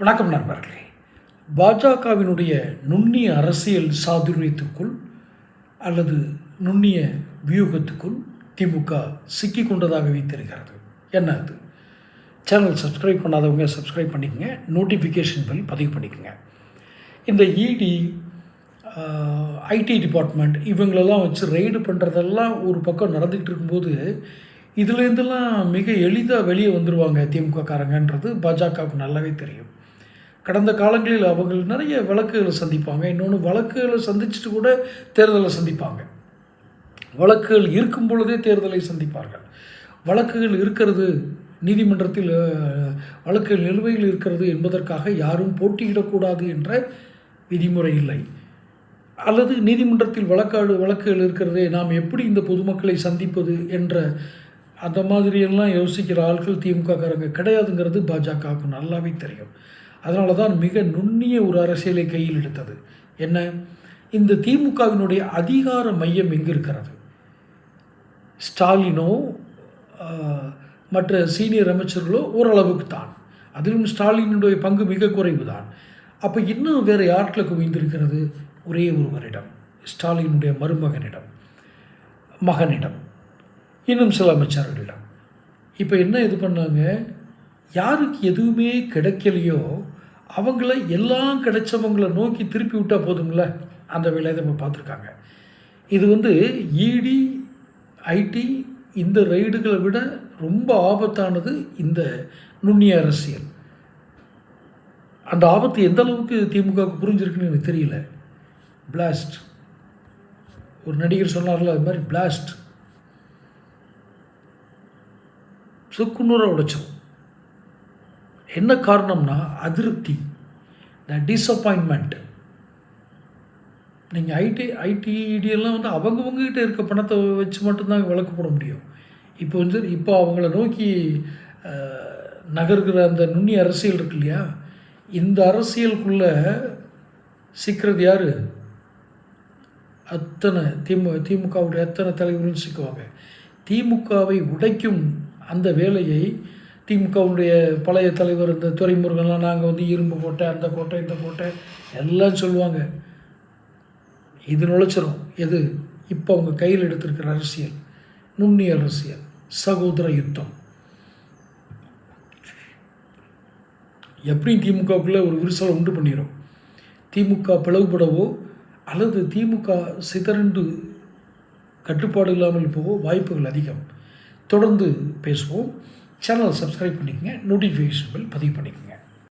வணக்கம் நண்பர்களே. பாஜகவினுடைய நுண்ணிய அரசியல் சாதுரியத்துக்குள் அல்லது நுண்ணிய வியூகத்துக்குள் திமுக சிக்கி கொண்டதாகவே தெரிகிறது என்ன அது? சேனல் சப்ஸ்கிரைப் பண்ணாதவங்க சப்ஸ்கிரைப் பண்ணிக்கங்க. நோட்டிஃபிகேஷன் பில் பதிவு பண்ணிக்கோங்க. இந்த இடி ஐடி டிபார்ட்மெண்ட் இவங்களெல்லாம் வச்சு ரெய்டு பண்ணுறதெல்லாம் ஒரு பக்கம் நடந்துக்கிட்டு இருக்கும்போது இதுலேருந்துலாம் மிக எளிதாக வெளியே வந்துடுவாங்க திமுக காரங்கன்றது பாஜகவுக்கு நல்லாவே தெரியும். கடந்த காலங்களில் அவங்க நிறைய வழக்குகளை சந்திப்பாங்க. இன்னொன்று வழக்குகளை சந்திச்சுட்டு கூட தேர்தலை சந்திப்பாங்க. வழக்குகள் இருக்கும் பொழுதே தேர்தலை சந்திப்பார்கள். வழக்குகள் இருக்கிறது நீதிமன்றத்தில் வழக்குகள் நிலுவையில் இருக்கிறது என்பதற்காக யாரும் போட்டியிடக்கூடாது என்ற விதிமுறை இல்லை. அல்லது நீதிமன்றத்தில் வழக்காடு வழக்குகள் இருக்கிறதே நாம் எப்படி இந்த பொதுமக்களை சந்திப்பது என்ற அந்த மாதிரியெல்லாம் யோசிக்கிற ஆட்கள் திமுககாரங்க கிடையாதுங்கிறது பாஜகவுக்கு நல்லாவே தெரியும். அதனால தான் மிக நுண்ணிய ஒரு அரசியலை கையில் எடுத்தது. என்ன? இந்த திமுகவினுடைய அதிகார மையம் எங்கே இருக்கிறது? ஸ்டாலினோ மற்ற சீனியர் அமைச்சர்களோ ஓரளவுக்கு தான். அதிலும் ஸ்டாலினுடைய பங்கு மிக குறைவு தான் அப்போ இன்னும் வேறு யார்கிட்ட குவிந்திருக்கிறது? ஒரே ஒருவரிடம் ஸ்டாலினுடைய மருமகனிடம் மகனிடம் இன்னும் சில அமைச்சர்களிடம். இப்போ என்ன இது பண்ணாங்க? யாருக்கு எதுவுமே கிடைக்கலையோ அவங்கள எல்லாம் கிடைச்சவங்களை நோக்கி திருப்பி விட்டால் போதுங்கள அந்த வேலையை நம்ம பார்த்துருக்காங்க. இது வந்து இடி ஐடி இந்த ரைடுகளை விட ரொம்ப ஆபத்தானது இந்த நுண்ணிய அரசியல். அந்த ஆபத்து எந்த அளவுக்கு திமுகவுக்கு புரிஞ்சிருக்குன்னு எனக்கு தெரியல. பிளாஸ்ட் ஒரு நடிகர் சொன்னார்ல அது மாதிரி பிளாஸ்ட் சுக்குநூற உடைச்சோம் என்ன காரணம்னா அதிருப்தி த டிஸப்பாயின்மெண்ட் நீங்கள் ஐடி ஐடி எல்லாம் வந்து அவங்கவுங்ககிட்ட இருக்க பணத்தை வச்சு மட்டும்தான் விளக்கு போட முடியும். இப்போ வந்து இப்போ அவங்கள நோக்கி நகர்கிற அந்த நுண்ணி அரசியல் இருக்கு இல்லையா? இந்த அரசியலுக்குள்ளே சிக்கிறது யார்? அத்தனை திமு திமுகவுடைய அத்தனை தலைவர்களும் சிக்குவாங்க. திமுகவை உடைக்கும் அந்த வேலையை திமுகவுடைய பழைய தலைவர் இந்த துறைமுருகன்லாம் நாங்கள் வந்து இரும்பு கோட்டை அந்த கோட்டை இந்த கோட்டை எல்லாம் சொல்லுவாங்க. இது நுழைச்சிரும். எது? இப்போ அவங்க கையில் எடுத்திருக்கிற அரசியல். நுண்ணிய அரசியல். சகோதர யுத்தம். எப்படியும் திமுகவுக்குள்ளே ஒரு விரிசலை உண்டு பண்ணிடும் திமுக பிளவுபடவோ அல்லது திமுக சிதறண்டு கட்டுப்பாடு இல்லாமல் போகவோ வாய்ப்புகள் அதிகம். தொடர்ந்து பேசுவோம். சேனல் சப்ஸ்கிரைப் பண்ணிக்கங்க. நோட்டிஃபிகேஷன் பில் பதிவு பண்ணிக்கோங்க.